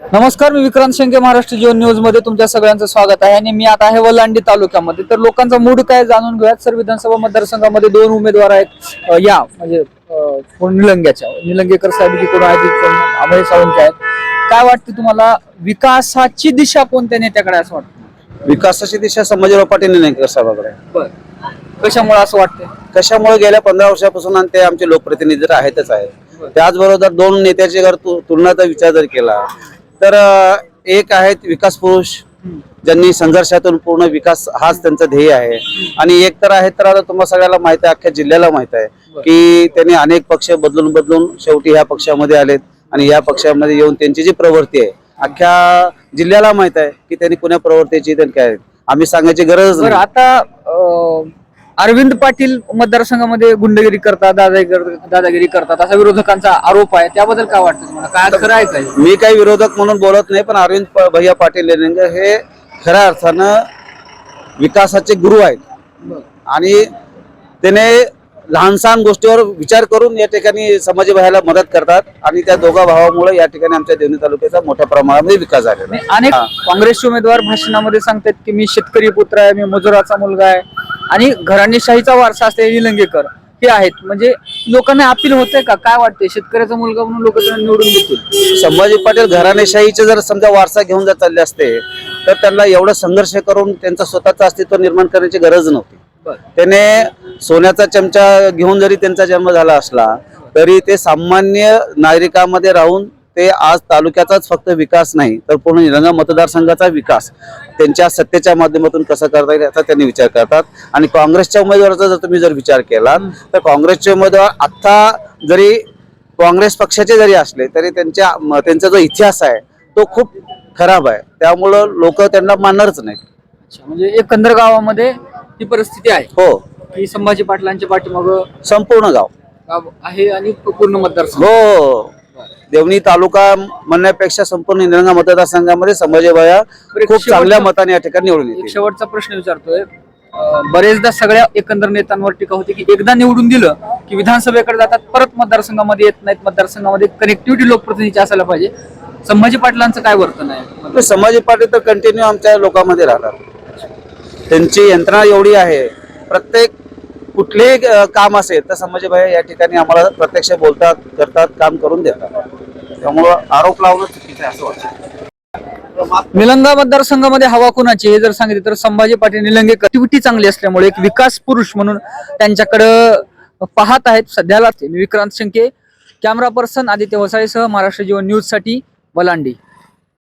नमस्कार मी विक्रांत शेंके महाराष्ट्र जीवन न्यूजमध्ये तुमच्या सगळ्यांचं स्वागत आहे. आणि मी आता आहे वलांडी तालुक्यामध्ये. तर लोकांचा मूड काय जाणून घेऊयात. सर विधानसभा मतदारसंघामध्ये दोन उमेदवार आहेत. या म्हणजे निलंग्याच्या? निलंगेकर साहेब इकडून आहेत अभय सावंत आहेत. काय वाटते तुम्हाला विकासाची दिशा कोणत्या नेत्याकडे आहे असं वाटतं? विकासाची दिशा संभाजीराव पाटील निलंगेकर साहेबाकडे आहे. कशामुळे असं वाटतंय? कशामुळे गेल्या पंधरा वर्षापासून आणि ते आमचे लोकप्रतिनिधी तर आहेतच आहेत त्याचबरोबर दोन नेत्याची जर तु- तुलनाचा विचार जर केला तर एक आहेत विकास पुरुष ज्यांनी संघर्षातून पूर्ण विकास हाच त्यांचं ध्येय आहे. आणि एक तर आहेत तर आता तुम्हाला सगळ्याला माहिती आहे अख्ख्या जिल्ह्याला माहीत आहे की त्यांनी अनेक पक्ष बदलून बदलून शेवटी ह्या पक्षामध्ये आलेत आणि या पक्षामध्ये येऊन त्यांची जी प्रवृत्ती आहे अख्ख्या जिल्ह्याला माहीत आहे की त्यांनी कुण्या प्रवृत्तीची त्यांनी काय आहे. आम्ही सांगायची गरज आता अरविंद पाटील मतदारसंघामध्ये गुंडगिरी करतात दादागिरी दादागिरी करतात असा विरोधकांचा आरोप आहे. त्याबद्दल काय वाटतं तुम्हाला? काय खरं आहे काय मी काही विरोधक म्हणून बोलत नाही पण अरविंद भैया पाटील लेनिंगे हे खऱ्या अर्थानं विकासाचे गुरु आहेत. आणि त्याने लहान सहान गोष्टीवर विचार करून या ठिकाणी समाजी भायाला मदत करतात आणि त्या दोघा भावामुळे या ठिकाणी आमच्या देवणी तालुक्याचा मोठ्या प्रमाणामध्ये विकास झालेला अनेक. काँग्रेसचे उमेदवार भाषणामध्ये सांगतात की मी शेतकरी पुत्र आहे मी मजुराचा मुलगा आहे. आणि घराणेशाहीचा वारसा असते निलंगेकर हे आहेत. म्हणजे लोकांना अपील होते का? काय वाटते शेतकऱ्याचा मुलगा म्हणून लोक त्यांना निवडून देतील. संभाजी पाटील घराणेशाहीचे जर समजा वारसा घेऊन जर चालले असते तर त्यांना एवढं संघर्ष करून त्यांचं स्वतःचं अस्तित्व निर्माण करण्याची गरज नव्हती. त्याने सोन्याचा चमचा घेऊन जरी त्यांचा जन्म झाला असला तरी ते सामान्य नागरिकांमध्ये राहून ते आज तालुक्याचाच फक्त विकास नाही तर पूर्ण निलंगा मतदारसंघाचा विकास. त्यांच्या सत्तेच्या माध्यमातून कसं करता येईल याचा त्यांनी विचार करतात. आणि काँग्रेसच्या उमेदवाराचा जर तुम्ही जर विचार केला तर काँग्रेसचे उमेदवार आता जरी काँग्रेस पक्षाचे जरी असले तरी त्यांच्या त्यांचा जो इतिहास आहे तो खूप खराब आहे. त्यामुळं लोक त्यांना मानणारच अच्छा, म्हणजे एकंदर गावामध्ये ही परिस्थिती आहे. हो. की संभाजी पाटलांच्या पाठीमाग संपूर्ण गाव. आहे आणि पूर्ण मतदारसंघ. हो. देवणी तालुका म्हणण्यापेक्षा संपूर्ण निलंगा मतदारसंघामध्ये संभाजीबाया बरं, खूप चांगल्या मताने या ठिकाणी निवडून येतील. शेवटचा प्रश्न विचारतोय. बरेचदा सगळ्या एकंदर नेत्यांवर टीका होती की एकदा निवडून दिलं की विधानसभेकडे जातात परत मतदारसंघामध्ये येत नाहीत मतदारसंघामध्ये कनेक्टिव्हिटी लोकप्रतिनिधीची असायला पाहिजे. संभाजी पाटलांचं काय वर्तन आहे? संभाजी पाटील तर कंटिन्यू आमच्या लोकांमध्ये राहतात त्यांची यंत्रणा एवढी आहे प्रत्येक कुठलेही काम असेल तर संभाजीभाई या ठिकाणी आम्हाला प्रत्यक्ष बोलतात करतात काम करून देतात. त्यामुळं आरोप लावणं चुकीचं आहे असं वाटतं. निलंगा मतदारसंघामध्ये हवा कुणाची हे जर सांगितले तर संभाजी पाटील निलंगे ऍक्टिव्हिटी चांगली असल्यामुळे एक विकास पुरुष म्हणून त्यांच्याकडं पाहत आहेत सध्याला ते. विक्रांत शंके कॅमेरा पर्सन आदित्य वसाळेसह महाराष्ट्र जीवन न्यूजसाठी वलांडी.